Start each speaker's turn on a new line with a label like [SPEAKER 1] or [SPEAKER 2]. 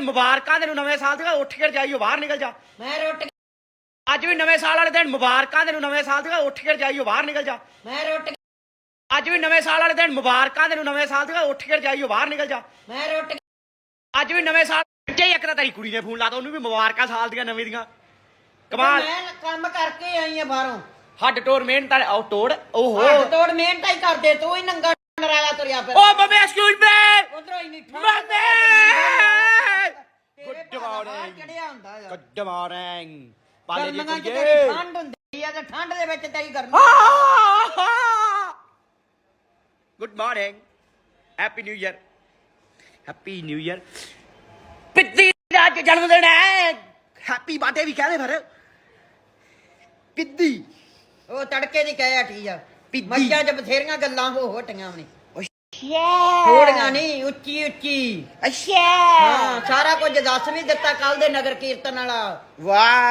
[SPEAKER 1] ਮੁਬਾਰਕਾਂ ਤੈਨੂੰ ਨਵੇਂ ਸਾਲ ਦੀਆਂ ਉੱਠ ਕੇ ਜਾਈਓ ਬਾਹਰ ਨਿਕਲ ਜਾ।
[SPEAKER 2] ਮੈਂ ਰੋਟੀ
[SPEAKER 1] ਅੱਜ ਵੀ ਨਵੇਂ ਸਾਲ ਵਾਲੇ ਦਿਨ ਮੁਬਾਰਕਾਂ ਤੈਨੂੰ ਨਵੇਂ ਸਾਲ ਦੀਆਂ ਉੱਠ ਕੇ ਜਾਈਓ ਬਾਹਰ ਨਿਕਲ ਜਾ।
[SPEAKER 2] ਮੈਂ ਰੋਟੀ
[SPEAKER 1] ਅੱਜ ਵੀ ਨਵੇਂ ਸਾਲ ਵਾਲੇ ਦਿਨ ਮੁਬਾਰਕਾਂ ਤੈਨੂੰ ਨਵੇਂ ਸਾਲ ਦੀਆਂ ਉੱਠ ਕੇ ਜਾਈਓ ਬਾਹਰ ਨਿਕਲ ਜਾ।
[SPEAKER 2] ਮੈਂ ਰੋਟੀ
[SPEAKER 1] ਅੱਜ ਵੀ ਨਵੇਂ ਸਾਲ ਜੇ ਇੱਕ ਤਾਂ ਤੇਰੀ ਕੁੜੀ ਨੇ ਫੋਨ ਲਾਤਾ ਉਹਨੂੰ ਵੀ ਮੁਬਾਰਕਾਂ ਸਾਲ ਦੀਆਂ ਨਵੇਂ ਦੀਆਂ। ਕਮਾਲ।
[SPEAKER 2] ਮੈਂ ਕੰਮ ਕਰਕੇ ਆਈ ਆ ਬਾਹਰੋਂ।
[SPEAKER 1] ਹੱਡ ਟੋਰ ਮਿਹਨਤ ਤਾਂ ਉਹ ਤੋੜ ਓਹੋ।
[SPEAKER 2] ਹੱਥ ਤੋੜ ਮਿਹਨਤ ਹੀ ਕਰਦੇ ਤੂੰ ਹੀ ਨੰਗਾ ਨਰਾਲਾ ਤੁਰਿਆ ਫਿਰ
[SPEAKER 1] ਓ ਮਮੀ ਐਕਸਕਿਊਜ਼ ਮੀ
[SPEAKER 2] ਉਧਰੋਂ ਹੀ ਨਹੀਂ
[SPEAKER 1] ਮਮੀ
[SPEAKER 2] ਗੁੱਡ
[SPEAKER 1] ਗੁੱਡ ਮਾਰਨਿੰਗ
[SPEAKER 2] ਚੜਿਆ ਹੁੰਦਾ ਆ
[SPEAKER 1] ਗੁੱਡ ਮਾਰਨਿੰਗ ਪਾਲੇ ਦੀ
[SPEAKER 2] ਗਰਮੀਆਂ ਚ ਠੰਡ ਹੁੰਦੀ ਆ ਤੇ ਠੰਡ ਦੇ ਵਿੱਚ ਤੇਰੀ ਗਰਮੀ
[SPEAKER 1] good morning happy new year happy new year ਪਿੱਤੀ ਦਾ ਅੱਜ ਜਨਮ ਦਿਨ ਹੈ। ਹੈਪੀ ਬਰਥਡੇ ਵੀ ਕਹਦੇ ਫਿਰ। ਪਿੱਦੀ
[SPEAKER 2] ਉਹ ਤੜਕੇ ਦੀ ਕਹਿ ਹਟੀ ਆ।
[SPEAKER 1] ਪਿੱਦੀ।
[SPEAKER 2] ਮੱਝਾਂ 'ਚ ਬਥੇਰੀਆਂ ਗੱਲਾਂ ਹੋ ਹੋਟੀਆਂ ਨੇ।
[SPEAKER 1] ਅੱਛਾ।
[SPEAKER 2] ਥੋੜੀਆਂ ਨਹੀਂ ਉੱਚੀ ਉੱਚੀ
[SPEAKER 1] ਅੱਛਾ।
[SPEAKER 2] ਹਾਂ। ਸਾਰਾ ਕੁਝ ਦੱਸ ਵੀ ਦਿੱਤਾ ਕੱਲ ਦੇ ਨਗਰ ਕੀਰਤਨ ਵਾਲਾ।
[SPEAKER 1] ਵਾਹ।